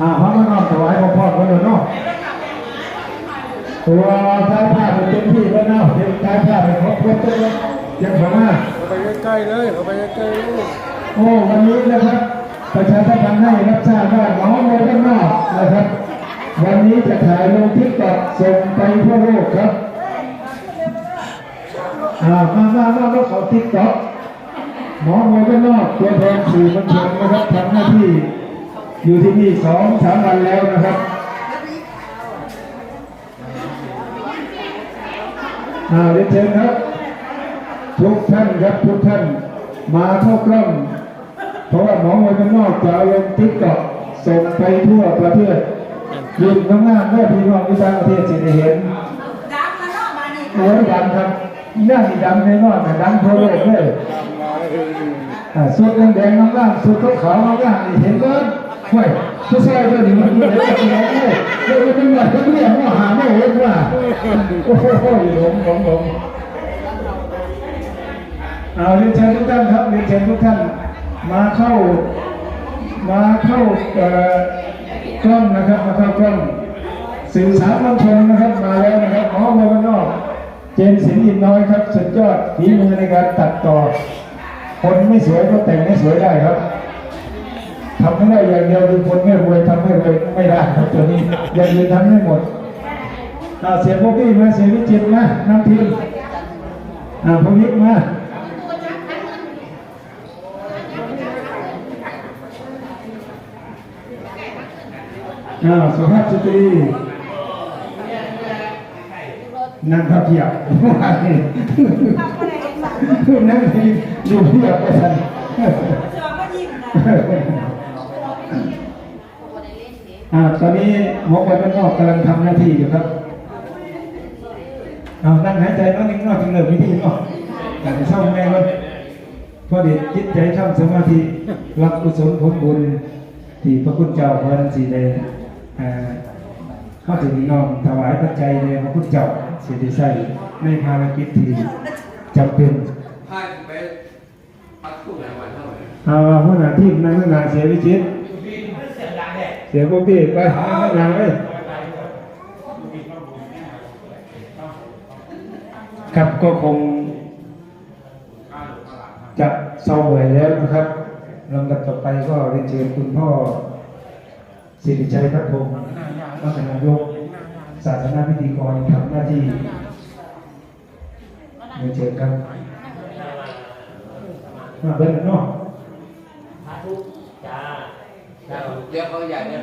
อ่าพระมานอบถวายพระพรพระเดชเนาะตัวท้ายผ้าเป็นเต็มที่แล้วเนาะเต็มท้ายผ้าเป็นครบครบตัวยังสามารถเอาไปใกล้ๆเลยเอาไปใกล้ๆเลยโอ้วันนี้นะครับประชาสัมพันธ์ให้รับทราบว่าหมอโมด้านนอกนะครับ วันนี้จะถ่ายลงทิกตอกส่งไปทั่วโลกครับอ่ามามามามาเขาทิกตอกหมอโมด้านนอกตัวแทนสื่อมวลชนนะครับทำหน้าที่ อยู่ที่นี่สองสามวันแล้วนะครับอาเรียนเชิญครับ ทุกท่านครับทุกท่าน มาเข้ากล้อง เพราะว่าหมอมวยข้างนอกจะเอาลงติ๊กต็อกส่งไปทั่วประเทศยืนข้างหน้าเมื่อพี่น้องที่ต่างประเทศจะได้เห็นดับมาเนาะมานี่โอ้ยดังครับน่าสิดังแน่นอนแต่ดังทั่วโลกเลยมาเลยอ่าสุดแดงๆน้ำล่างสุดขาวๆน้ำล่างเห็นก็ ห่วยผู้ชายเจ้าหญิงมันอยู่ในประเทศเลยเดี๋ยวเป็นแบบเรียกว่าหาไม่เห็นว่าโอ้โหหลงหลงหลงเอาเรียนเชิญทุกท่านครับเรียนเชิญทุกท่านมาเข้ามาเข้าเอ่อกล้องนะครับมาเข้ากล้องสื่อสารมวลชนนะครับมาแล้วนะครับหมอโมกันนอก เจนสินอินน้อยครับสุดยอดฝีมือในการตัดต่อ คนไม่สวยก็แต่งให้สวยได้ครับ ทำไม่ได้อย่างเดียวคือคนไม่รวยทำไม่รวยไม่ได้ครับตัวนี้อย่างอื่นทำไม่หมดเสียพวกพี่มาเสียวิจิตมาน้ำทีมอ่าพวกนี้มาสุภาพสตรีนั่งพับเพียบว่านี่นั่งทีดูเพียบไปทันเสือก็ยิ้มนะ อ่าตอนนี้หมอวันนอกกำลังทำหน้าที่อยู่ครับเอานั่งหายใจน้อยนึงนอกจึงเริ่มวิธีเนาะแต่เศร้าแม่ก็พอเด็กจิตใจช่างสมาธิรับกุศลผลบุญที่พระคุณเจ้าพระสีแดงอ่าเข้าถึงน้อมถวายปัจจัยในพระพุทธเจ้าเสียดีใส่ในภารกิจที่จำเป็นถ้าไปพักคู่หลายวันเท่าไหร่เอาหัวหน้าทีมนางหัวหน้าเสียวิจิตร เสียพวกพี่ไปนางหัวหน้าเลยครับก็คง จะเศร้าเบื่อแล้วนะครับลำดับต่อไปก็เรียนเชิญคุณพ่อสิริชัยพัฒพงศ์รัตนายกศาสนาพิธีกรทำหน้าที่เรียนเชิญครับมาเบิ้ลเนาะ เดี๋ยวเขาใหญ่เนี่ย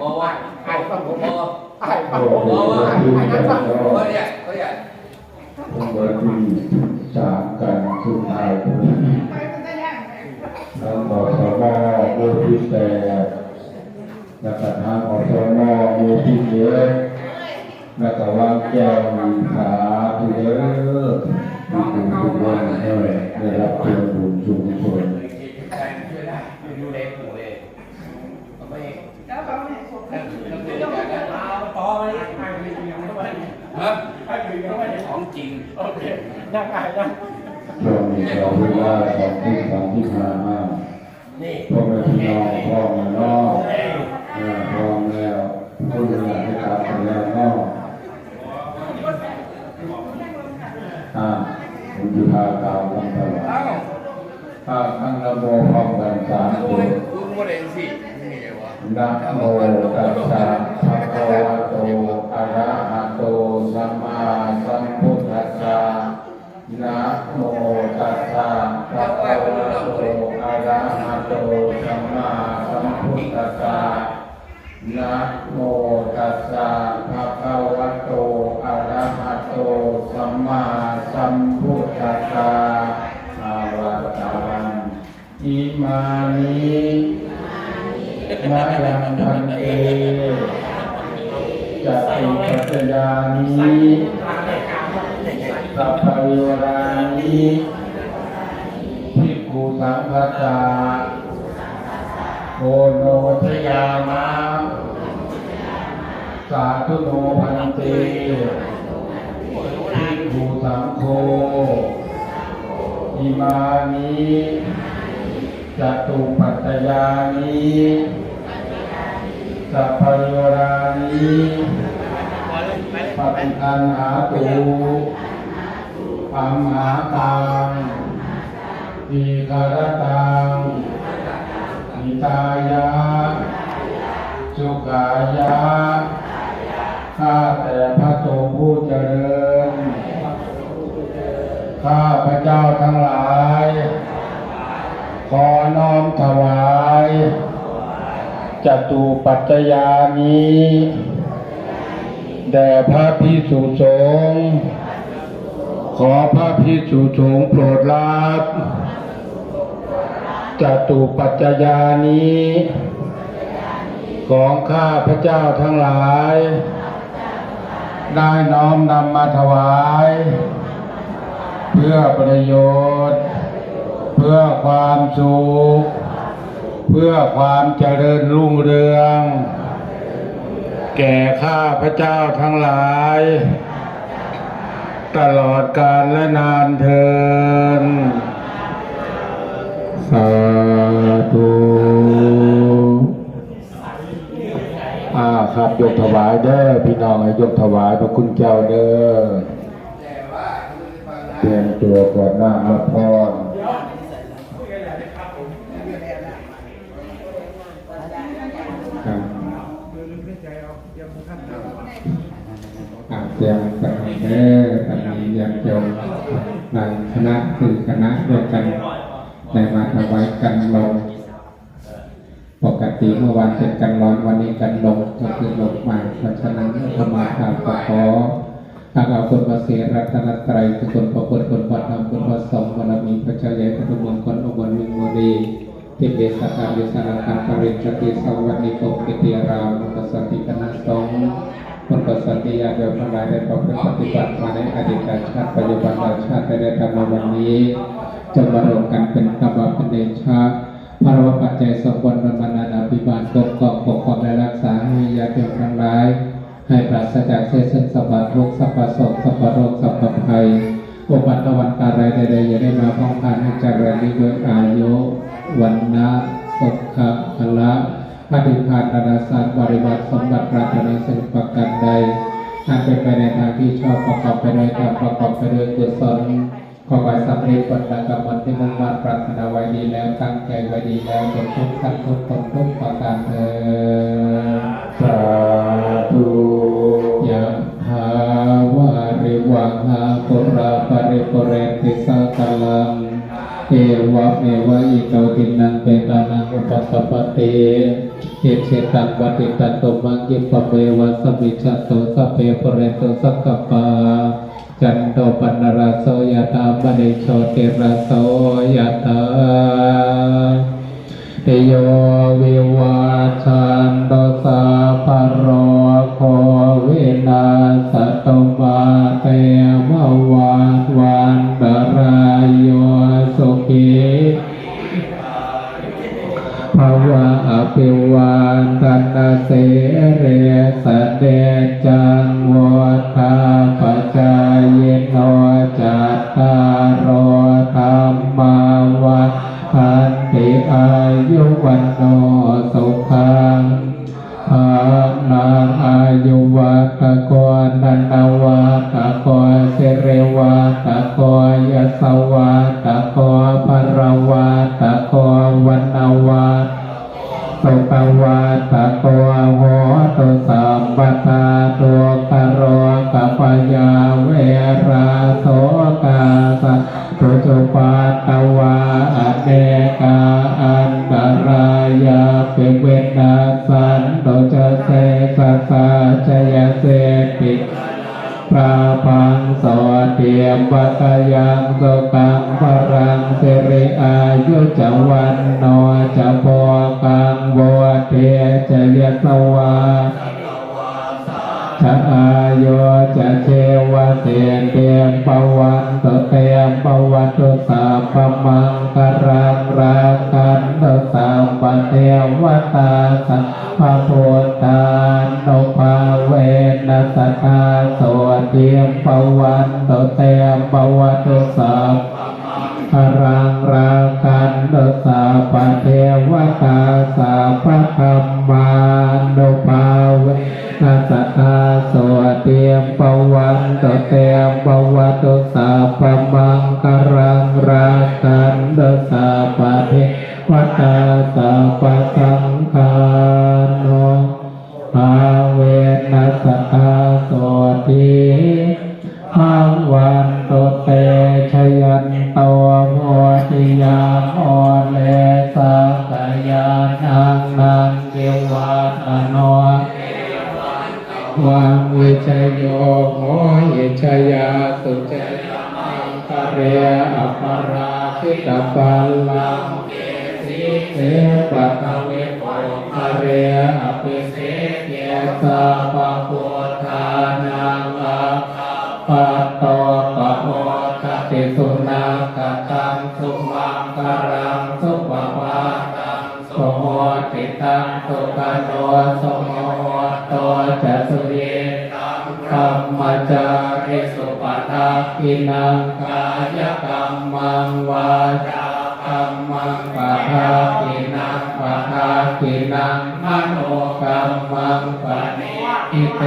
บอกว่าไอ้ฟังผมบอกไอ้ฟังผมบอกว่าไอ้นั่นฟังผมเขาใหญ่เขาใหญ่ผมว่าที่สามการสุดท้ายผมแล้วหมอสมอมูที่แปดแล้วก็ทางหมอสมอมูที่เจ็ดแล้วก็วางแก้วมีขาที่เยอะมีบุญทุกวันด้ได้รับเพื่อบุญชุมชน ช่วยได้ดูแลหมู่เลยเขาไม่แล้วเขาเนี่ยผมนั่งนั่งดูกันนต่อไปไอ้ไม่ดีเข้าไปฮะไอ้ดีเข้าไปของจริง โอเค นั่งไอ้นั่งช่วงนี้เราเวลาสองที่สามที่ห้าห้านี่พ่อแม่พี่น้องพ่อแม่น้องเออพร้อมแล้วคุณเรียนให้การกันแล้วเนาะอ่าคุณจุฬากล่าว ถ้าอังนโมพร้อมกันสามดูตัวดูโมเดลสินะโมตัสสะภะคะวะโตอะระหะโตสัมมาสัมพุทธัสสะนะโมตัสสะภะคะวะโตอะระหะโตสัมมาสัมพุทธัสสะนะโมตัสสะภะคะวะโตอะระหะโตสัมมาสัมพุทธัสสะ อิมานิมายังพันเตจัตติปัจจยานิสัพพะโยรานิภิกขุสังฆตาโอโนทยามะสาธุโนพันเตภิกขุสังโฆอิมานิ จตุปัจจยานิสัพพโยรานิปฏิคันหาตูปัมหาตังทีคารตังนิตายะสุขายะข้าแต่พระสงฆ์ผู้เจริญ ข้าพระเจ้าทั้งหลาย ขอน้อมถวายจตุปัจจยานี้แด่พระพิสุสงฆ์ขอพระพิสุสงฆ์โปรดรับจตุปัจจยานี้ ของข้าพระเจ้าทั้งหลาย ได้น้อมนำมาถวาย เพื่อประโยชน์ เพื่อความสุข เพื่อความเจริญรุ่งเรือง แก่ข้าพระเจ้าทั้งหลาย ตลอดกาลและนานเทินสาธุอ่าครับยกถวายเด้อพี่น้องให้ยกถวายพระคุณเจ้าเด้อเตรียมตัวก่อนหน้ามาพร ครับอ่าเตรี ยมกันเด้อตอนนี้ยังเกี่ยวในคณะคือคณะด้วยกันได้มาถวายกันลง ปกติเมื่อวานเป็นกันร้อนวันนี้กันลงก็คือลงใหม่เพราะฉะนั้นธรรมาทานขอทางเอาคนมาเสียรัตนตรัยทุกคนประพฤติคนวัดทำคนวัดสองบารมีพระเจ้าใหญ่พระมงคลอุบลวิโมรีทิเบสการวิสารการปริจติสวัสดิโกกิติรามนุปสติคณะสง คนปสติญาติโยมทั้งหลายได้ประพฤติปฏิบัติมาในอดีตชาติปัจจุบันชาติได้ทำมาวันนี้จงมารวมกันเป็นกบฏเป็นเดชะพระวปัจจัยสมบูรณ์บรรณานาภิบาลปกเกาะปกครองและรักษาให้ญาติโยมทั้งหลาย ให้ปราศจากเศษซึ่งสัพพะทุกข์สัพพะโศกสัพพโรคสัพพภัยอุบัติวันตารายใดๆอย่าได้มาพ้องผ่านให้เจริญในด้วยอายุวันนะสุขะพละ ปฏิภาณนาสารบริวัติสมบัติปรารถนาสิ่งประการใดอันเป็นไปในทางที่ชอบประกอบไปด้วยธรรมประกอบไปด้วยกุศลขอไว้สำเร็จผลและกรรมที่มุ่งมั่นปรารถนาไว้ดีแล้วตั้งใจไว้ดีแล้วจงทุกท่านทุกคนทุกประการเถิดสาธุยะหาวาริวังหาปุราปริปุเรติสากลังเอวะเมวะอิโตตินังเปตานังอุปสปปติ เอเชตันวัติตันตุมังยิปะเมวะสมิจัตโตสพเพปเรนโตสักกปาจันโตปันราโสยตาปนิโชติราโสยตาเตโยวิวาชันโตสาภโรโค ยสวัต ยุจวันโนจะโพกังโบเทจะยสวาชะอายุจะเทวะเตียนเตียมปวันตเตียมปวันตุสาปมังกรังรากันตุสามปะเทวตาสัพพะพุทธานุภาเวนัสตาโสเตียมปวันตเตียมปวันตุสาพรังร สัพพะธรรมานุภาเวนา วังวิชยโยโมหิชยาสุเจมังคเรอปราชิตปัลลังเกสิเสปะคะเวโภคะเรอภิเสเกสะปะโพธานังอาปะโตปะโพคติสุ ติตังสุขโนสุโมโตจะสุเยตังธรรมจาริสุปทักขินังกายกรรมังวาจากรรมังปะทักขินังปะทักขินังมโนกรรมังปะนิอิเต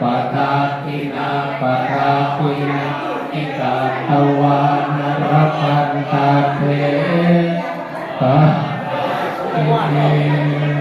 ปะทักขินังปะทักขินังอิกาตวานรพันตาเท 哇塞